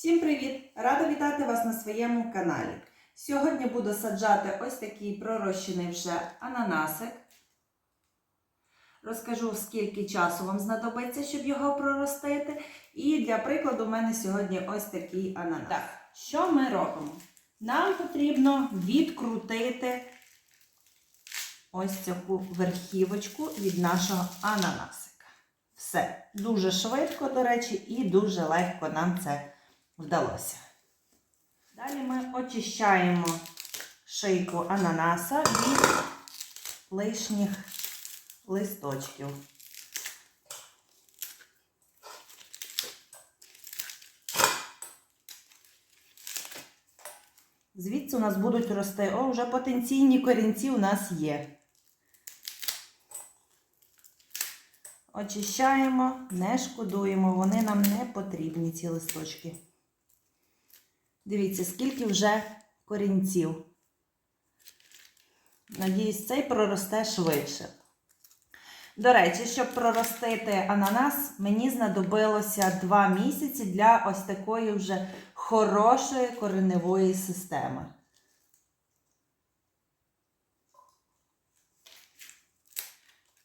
Всім привіт! Рада вітати вас на своєму каналі. Сьогодні буду саджати ось такий пророщений вже ананасик. Розкажу, скільки часу вам знадобиться, щоб його проростити. І для прикладу, у мене сьогодні ось такий ананас. Так, що ми робимо? Нам потрібно відкрутити ось цю верхівочку від нашого ананасика. Все. Дуже швидко, до речі, і дуже легко нам це вдалося. Далі ми очищаємо шийку ананаса від лишніх листочків. Звідси у нас будуть рости, о, вже потенційні корінці у нас є. Очищаємо, не шкодуємо, вони нам не потрібні, ці листочки. Дивіться, скільки вже корінців. Надіюсь, цей проросте швидше. До речі, щоб проростити ананас, мені знадобилося 2 місяці для ось такої вже хорошої кореневої системи.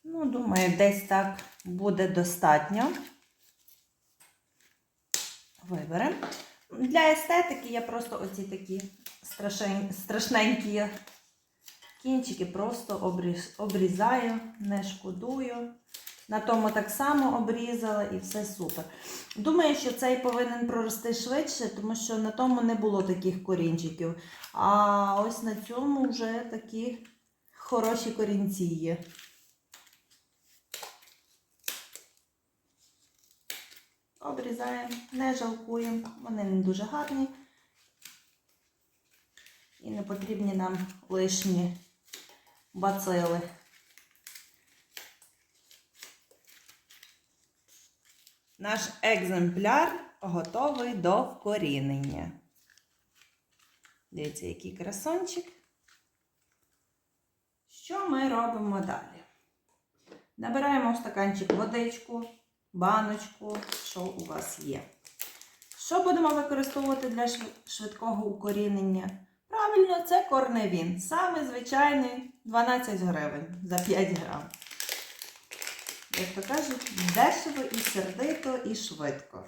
Ну, думаю, десь так буде достатньо. Виберемо. Для естетики я просто оці такі страшень, страшненькі кінчики просто обріз, обрізаю, не шкодую. На тому так само обрізала і все супер. Думаю, що цей повинен прорости швидше, тому що на тому не було таких корінчиків. А ось на цьому вже такі хороші корінці є. Обрізаємо, не жалкуємо, вони не дуже гарні. І не потрібні нам лишні бацили. Наш екземпляр готовий до вкорінення. Дивіться, який красончик. Що ми робимо далі? Набираємо в стаканчик водичку, баночку, що у вас є. Що будемо використовувати для швидкого укорінення? Правильно, це корневін. Саме звичайний 12 гривень за 5 грам. Як то кажуть, дешево і сердито, і швидко.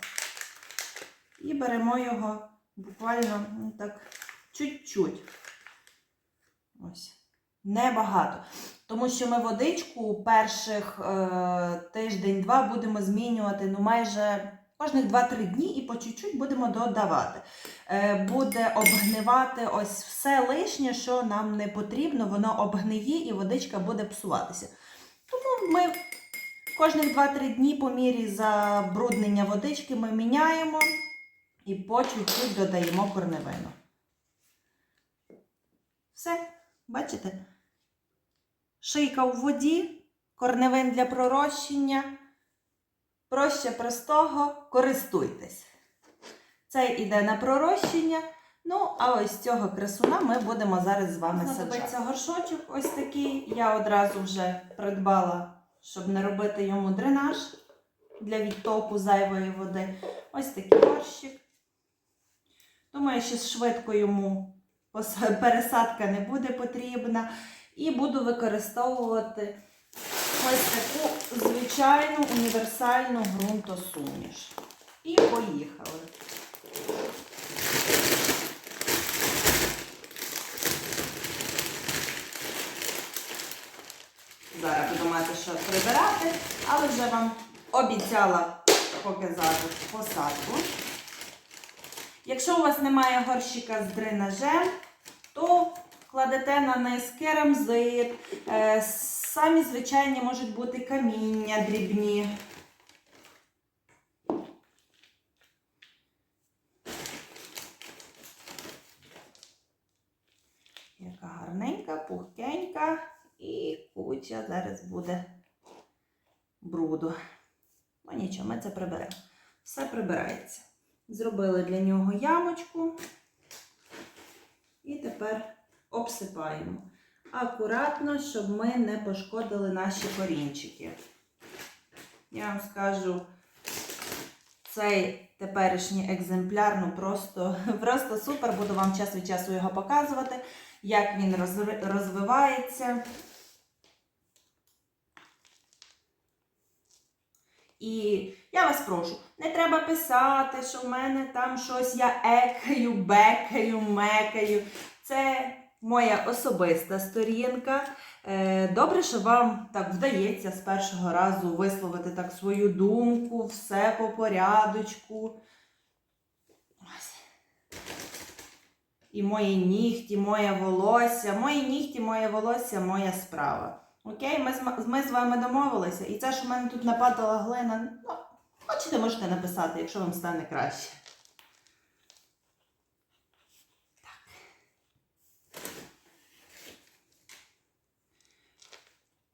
І беремо його буквально ну, так, чуть-чуть. Ось. Небагато. Тому що ми водичку перших е, тиждень-два будемо змінювати ну, майже кожних 2-3 дні і по чуть-чуть будемо додавати. Е, буде обгнивати ось все лишнє, що нам не потрібно, воно обгниє і водичка буде псуватися. Тому ми кожних 2-3 дні по мірі забруднення водички ми міняємо і по чуть-чуть додаємо корневину. Все, бачите? Шийка у воді, корневин для пророщення. Проще простого, користуйтесь. Цей іде на пророщення. Ну, а ось цього красуна ми будемо зараз з вами саджати. Знадобиться горшочок ось такий. Я одразу вже придбала, щоб не робити йому дренаж для відтоку зайвої води. Ось такий горщик. Думаю, що швидко йому пересадка не буде потрібна. І буду використовувати ось таку звичайну універсальну ґрунтосуміш. І поїхали. Зараз буду мати що прибирати, але вже вам обіцяла показати посадку. Якщо у вас немає горщика з дренажем, то кладете на низ керамзит, е, самі звичайні можуть бути каміння дрібні. Яка гарненька, пухкенька і куча зараз буде бруду. Ну нічого, ми це приберемо. Все прибирається. Зробили для нього ямочку. І тепер обсипаємо. Акуратно, щоб ми не пошкодили наші корінчики. Я вам скажу, цей теперішній екземпляр, ну просто, просто супер. Буду вам час від часу його показувати, як він розвивається. І я вас прошу, не треба писати, що в мене там щось я екаю, бекаю, мекаю. Це моя особиста сторінка. Е, Добре, що вам так вдається з першого разу висловити так свою думку, все по порядочку. І мої нігті, моє волосся. Мої нігті, моє волосся, моя справа. Окей, ми з, ми з вами домовилися. І це, що в мене тут нападала глина, ну, хочете, можете написати, якщо вам стане краще.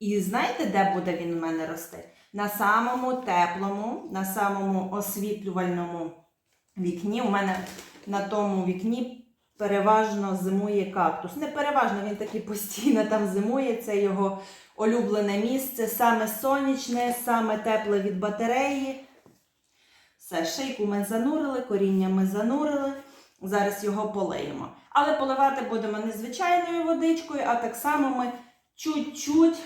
І знаєте, де буде він у мене рости? На самому теплому, на самому освітлювальному вікні. У мене на тому вікні переважно зимує кактус. Не переважно, він таки постійно там зимує. Це його улюблене місце, саме сонячне, саме тепле від батареї. Все, шийку ми занурили, коріння ми занурили. Зараз його полиємо. Але поливати будемо не звичайною водичкою, а так само ми чуть-чуть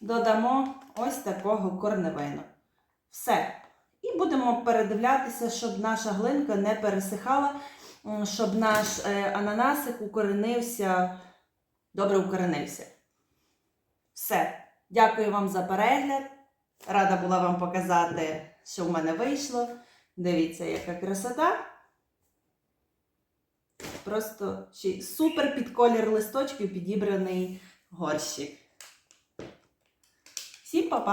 додамо ось такого корневину. Все. І будемо передивлятися, щоб наша глинка не пересихала, щоб наш е, ананасик укоренився, добре укоренився. Все. Дякую вам за перегляд. Рада була вам показати, що в мене вийшло. Дивіться, яка красота. Просто ще супер під колір листочків підібраний горщик. Всім па-па!